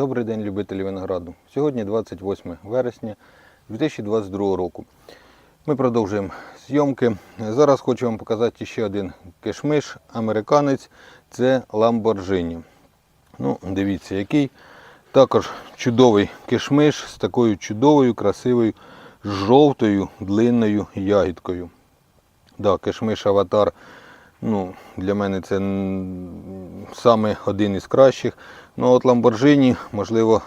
Добрий день, любителі винограду. Сьогодні 28 вересня 2022 року. Ми продовжуємо зйомки. Зараз хочу вам показати ще один кишмиш, американець. Це Lamborghini. Ну, дивіться, який. Також чудовий кишмиш з такою чудовою, красивою, жовтою длинною ягідкою. Да, кишмиш аватар. Ну, для мене це саме один із кращих. Ну от Lamborghini, можливо,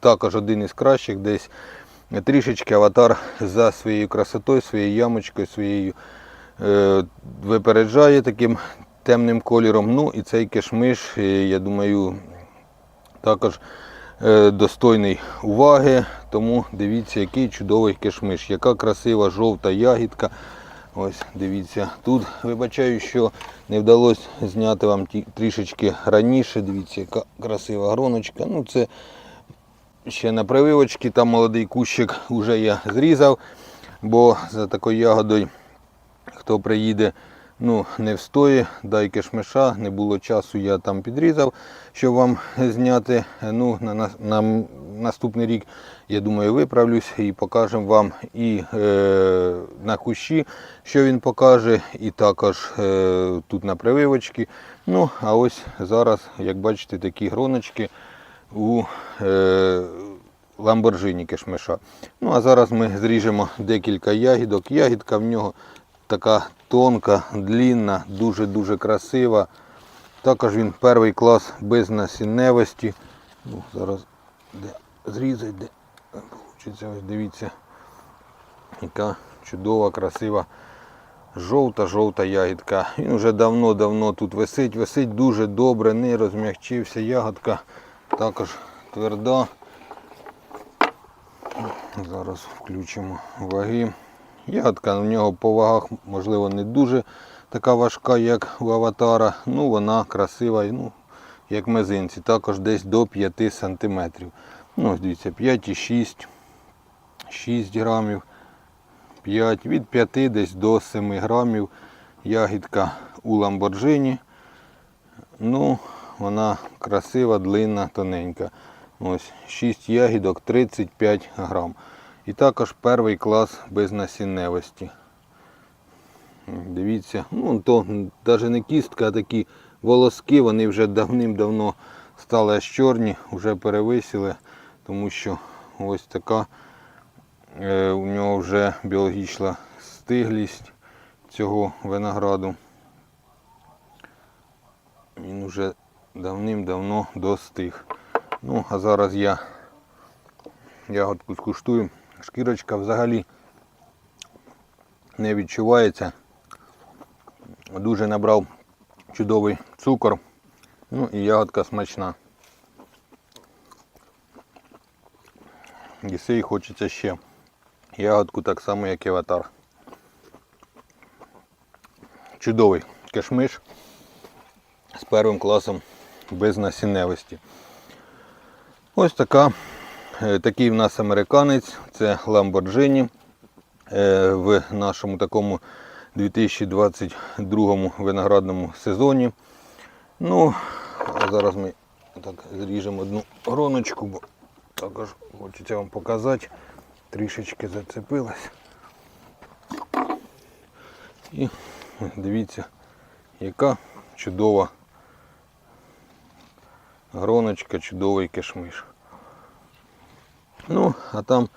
також один із кращих, десь трішечки аватар за своєю красотою, своєю ямочкою, своєю е, випереджає таким темним кольором. Ну і цей кишмиш, е, я думаю, також е, достойний уваги. Тому дивіться, який чудовий кишмиш, яка красива жовта ягідка. Ось дивіться, тут вибачаю, що не вдалося зняти вам трішечки раніше. Дивіться, яка красива гроночка. Ну це ще на прививочці, там молодий кущик вже я зрізав, бо за такою ягодою, хто приїде, ну не встоє, дай кишмиша, не було часу, я там підрізав, щоб вам зняти. Ну, на, на, на наступний рік, я думаю, виправлюсь і покажемо вам і е, на кущі, що він покаже, і також е, тут на прививочці. Ну, а ось зараз, як бачите, такі гроночки у е, Lamborghini кишмиша. Ну, а зараз ми зріжемо декілька ягідок. Ягідка в нього така тонка, длінна, дуже-дуже красива. Також він перший клас без насінневості. Ну, зараз де зрізать, де получиться, ось дивіться, яка чудова, красива жовта-жовта ягідка. Він вже давно-давно тут висить, висить дуже добре, не розм'ягчився. Ягодка також тверда. Зараз включимо ваги. Ягодка в нього по вагах, можливо, не дуже така важка, як у аватара. Ну, вона красива, ну, як мезинці, також десь до 5 см. Ну, ось дивіться, 5,6, 6 грамів, 5, від 5 десь до 7 грамів. Ягідка у Lamborghini. Ну, вона красива, длинна, тоненька. Ось 6 ягідок 35 грам. І також перший клас без насінневості. Дивіться, ну то навіть не кістка, а такі волоски, вони вже давним-давно стали аж чорні, вже перевисіли, тому що ось така е, у нього вже біологічна стиглість цього винограду. Він вже давним-давно достиг. Ну, а зараз я ягодку скуштую. Шкірочка взагалі не відчувається. Дуже набрав чудовий цукор. Ну і ягодка смачна. Їси хочеться ще. Ягодку так само, як і аватар. Чудовий кишмиш з першим класом без насінневості. Ось така, такий в нас американець, це Lamborghini е, в нашому такому 2022 виноградному сезоні. Ну, зараз ми так зріжемо одну гроночку, бо також хочеться вам показати. Трішечки зацепилась. І дивіться, яка чудова гроночка, чудовий кишмиш. Ну, а там,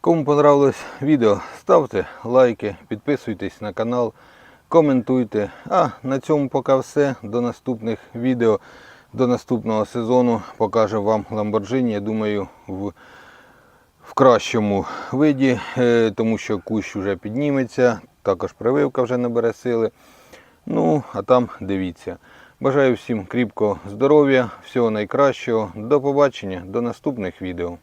кому понравилось відео, ставте лайки, підписуйтесь на канал, коментуйте. А на цьому поки все. До наступних відео, до наступного сезону покажу вам Lamborghini, я думаю, в, в кращому виді, е, тому що кущ вже підніметься, також прививка вже набере сили. Ну, а там дивіться. Бажаю всім кріпкого здоров'я, всього найкращого. До побачення, до наступних відео.